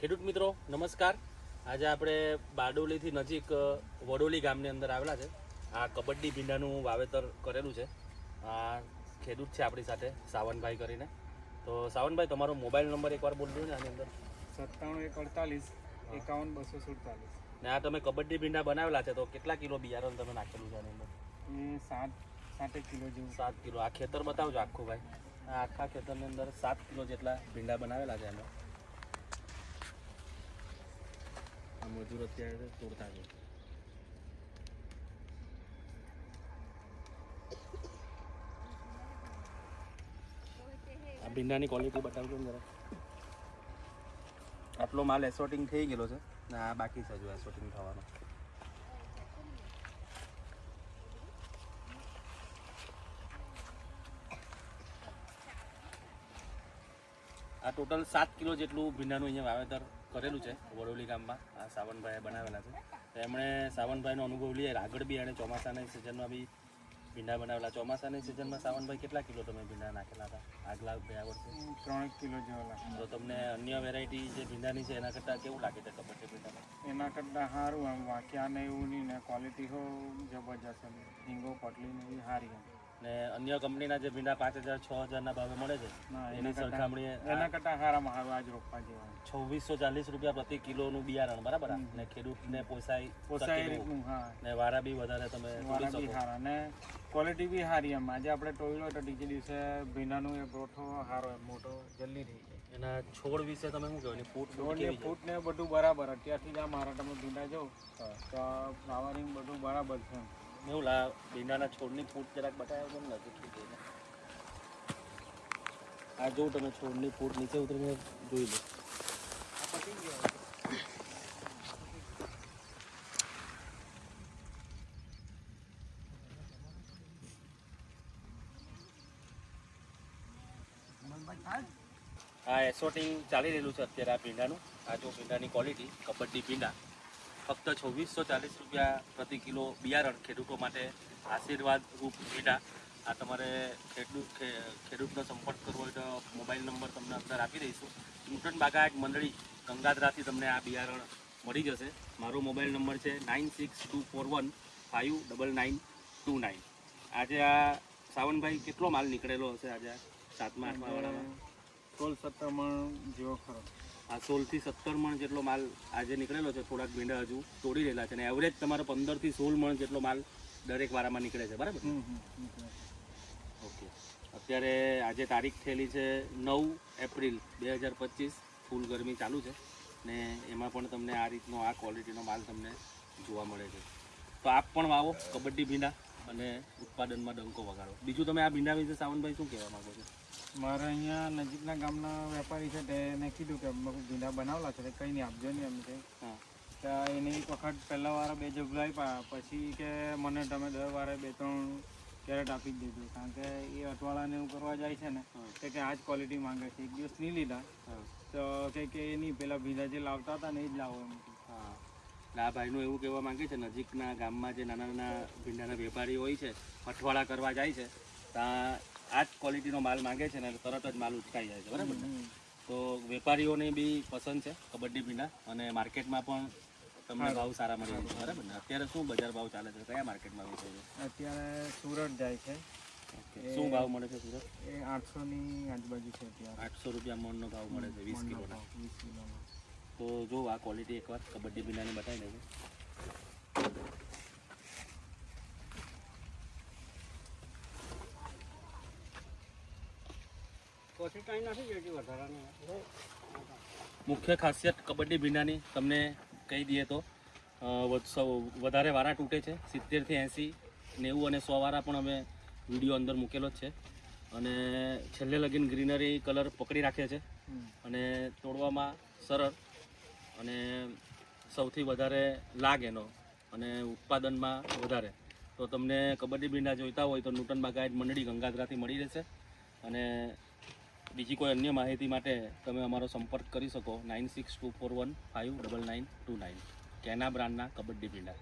ખેડૂત મિત્રો નમસ્કાર. આજે આપણે બારડોલીથી નજીક વડોલી ગામની અંદર આવેલા છે. આ કબડ્ડી ભીંડાનું વાવેતર કરેલું છે. આ ખેડૂત છે આપણી સાથે સાવનભાઈ કરીને. તો સાવનભાઈ તમારો મોબાઈલ નંબર એકવાર બોલજો ને આની અંદર. સત્તાણું એક અડતાલીસ એકાવન બસો સુડતાલીસ. ને આ તમે કબડ્ડી ભીંડા બનાવેલા છે તો કેટલા કિલો બિયારણ તમે નાખેલું છે આની અંદર? સાત સાત કિલો જેવું. સાત કિલો. આ ખેતર બતાવજો આખું ભાઈ. આ આખા ખેતરની અંદર સાત કિલો જેટલા ભીંડા બનાવેલા છે એમાં આ મજૂર અત્યારે તોડતા છે આ ભીંડાની ક્વોલિટી બતાવજો ને જરા. આટલો માલ એસોટિંગ થઈ ગયેલો છે ને આ બાકી છે હજુ એસોટિંગ થવાનો. આ ટોટલ સાત કિલો જેટલું ભીંડાનું અહીંયા વાવેતર કરેલું છે વડોલી ગામમાં આ સાવનભાઈએ બનાવેલા છે. તો એમણે સાવનભાઈનો અનુભવ લઈએ. આગળ બી એણે ચોમાસાની સિઝનમાં બી ભીંડા બનાવેલા. ચોમાસાની સિઝનમાં સાવનભાઈ કેટલા કિલો તમે ભીંડા નાખેલા હતા? આગલા ગયા વર્ષે? ત્રણ કિલો જેવા લાગે તો તમને અન્ય વેરાયટી જે ભીંડાની છે એના કરતાં કેવું લાગે છે કબડ્ડી ભીંડામાં? એના કરતાં સારું એમ વાંક્યા ને એવું નહીં ને ક્વોલિટી હો જબરજસ્ત હિંગો પટલી ને એવી સારી એમ ને અન્ય કંપનીના જે ભીંડા પાંચ હજાર છ હજારના ભાવે મળે છે એની સરખામણીએ એના કરતાં સારામાં સારું આજ રોપવા જેવા. છવ્વીસો ચાલીસ રૂપિયા પ્રતિ કિલોનું બિયારણ બરાબર? ને ખેડૂતને પોસાય પોસાય ને વારા બી વધારે તમે વારા બી સારા ને ક્વોલિટી બી સારી એમ. આજે આપણે ટોયલો તો બીજે દિવસે ભીંડાનું એ ગ્રોથો સારો એમ મોટો જલ્દી થઈ જાય. એના છોડ વિશે તમે શું કહો? એની ફૂટ ને ફૂટ ને બધું બરાબર. અત્યારથી જ આ મારા તમે ભીંડા જો તો ફ્લાવરિંગ બધું બરાબર છે એવું લા ભીંડાના છોડની ફૂટ જરાક બતાવ્યો આ જો તમે છોડની ફૂટ નીચે ઉતરીને જોઈ ચાલી રહેલું છે અત્યારે આ ભીંડાનું. આ જો ભીંડાની ક્વોલિટી કબડ્ડી ભીંડા. ફક્ત છવ્વીસો ચાલીસ રૂપિયા પ્રતિ કિલો બિયારણ ખેડૂતો માટે આશીર્વાદ રૂપ ભીંડા આ તમારે ખેડૂત ખેડૂતનો સંપર્ક કરવો હોય તો મોબાઈલ નંબર તમને અંદર આપી દઈશું. નૂટન બાગાયત મંડળી, ગંગાધરાથી તમને આ બિયારણ મળી જશે. મારો મોબાઈલ નંબર છે nine six two four one five double nine two nine. આજે આ સાવનભાઈ કેટલો માલ નીકળેલો હશે આજે સાતમા આઠમા વાળામાં સોળ જેવો ખરો. આ સોળથી સત્તર મણ જેટલો માલ આજે નીકળેલો છે થોડાક ભીંડા હજુ તોડી રહેલા છે અને એવરેજ તમારો પંદરથી સોળ મણ જેટલો માલ દરેક વારામાં નીકળે છે બરાબર. ઓકે. અત્યારે આજે તારીખ થયેલી છે નવ એપ્રિલ બે હજાર પચીસ ફૂલ ગરમી ચાલુ છે ને એમાં પણ તમને આ રીતનો આ ક્વોલિટીનો માલ તમને જોવા મળે છે. તો આપ પણ વાવો કબડ્ડી ભીંડા. અને ઉત્પાદનમાં ડંકો વગાડો. બીજું તમે આ ભીંડા વિશે સાવનભાઈ શું કહેવા માગો છો? મારે અહીંયા નજીકના ગામના વેપારી છે તેને કીધું કે ભીંડા બનાવેલા છે કંઈ નહીં આપજો નહીં એમ કે. હા. તો એને એક વખત પહેલા વારે બે જગ્યા આપ્યા પછી કે મને તમે દર વારે બે ત્રણ કેરેટ આપી જ દીધું કારણ કે એ અટવાળાને એવું કરવા જાય છે ને કે કે આ જ ક્વોલિટી માંગે છે એક દિવસ નહીં લીધા. તો કે કે એ નહીં પેલા ભીંડા જે લાવતા હતા ને એ જ લાવો એમ હા. એટલે આ ભાઈનું એવું કહેવા માંગે છે નજીકના ગામમાં જે નાના નાના ભીંડાના વેપારીઓ હોય છે અઠવાડા કરવા જાય છે ત્યાં આ જ ક્વોલિટીનો માલ માંગે છે ને તરત જ માલ ઉચકાઈ જાય છે બરાબર તો વેપારીઓને બી પસંદ છે કબડ્ડી ભીંડા અને માર્કેટમાં પણ તમને ભાવ સારા મળી છે બરાબર ને? અત્યારે શું બજાર ભાવ ચાલે છે? કયા માર્કેટમાં વેચે છે? અત્યારે સુરત જાય છે. શું ભાવ મળે છે સુરત? એ આઠસોની આજુબાજુ છે અત્યારે. આઠસો રૂપિયા મણનો ભાવ મળે છે વીસ કિલોના. વીસ કિલોનો. તો જો આ ક્વોલિટી એકવાર કબડ્ડી ભીંડાની બતાવી વધારાનું. મુખ્ય ખાસિયત કબડ્ડી ભીંડાની તમને કહી દઈએ તો વધારે વારા તૂટે છે. સિત્તેરથી એંસી નેવું અને સો વારા પણ અમે વીડિયો અંદર મૂકેલો જ છે. અને છેલ્લે લગીન ગ્રીનરી કલર પકડી રાખે છે. અને તોડવામાં સરળ અને સૌથી વધારે લાગ એનો અને ઉત્પાદનમાં વધારે. તો તમને કબડ્ડી ભીંડા જોઈતા હોય તો નૂતન બાગાયત મંડળી ગંગાધરાથી મળી રહેશે. અને બીજી કોઈ અન્ય માહિતી માટે તમે અમારો સંપર્ક કરી શકો. Nine six two four one five double nine two nine. કેના બ્રાન્ડના કબડ્ડી ભીંડા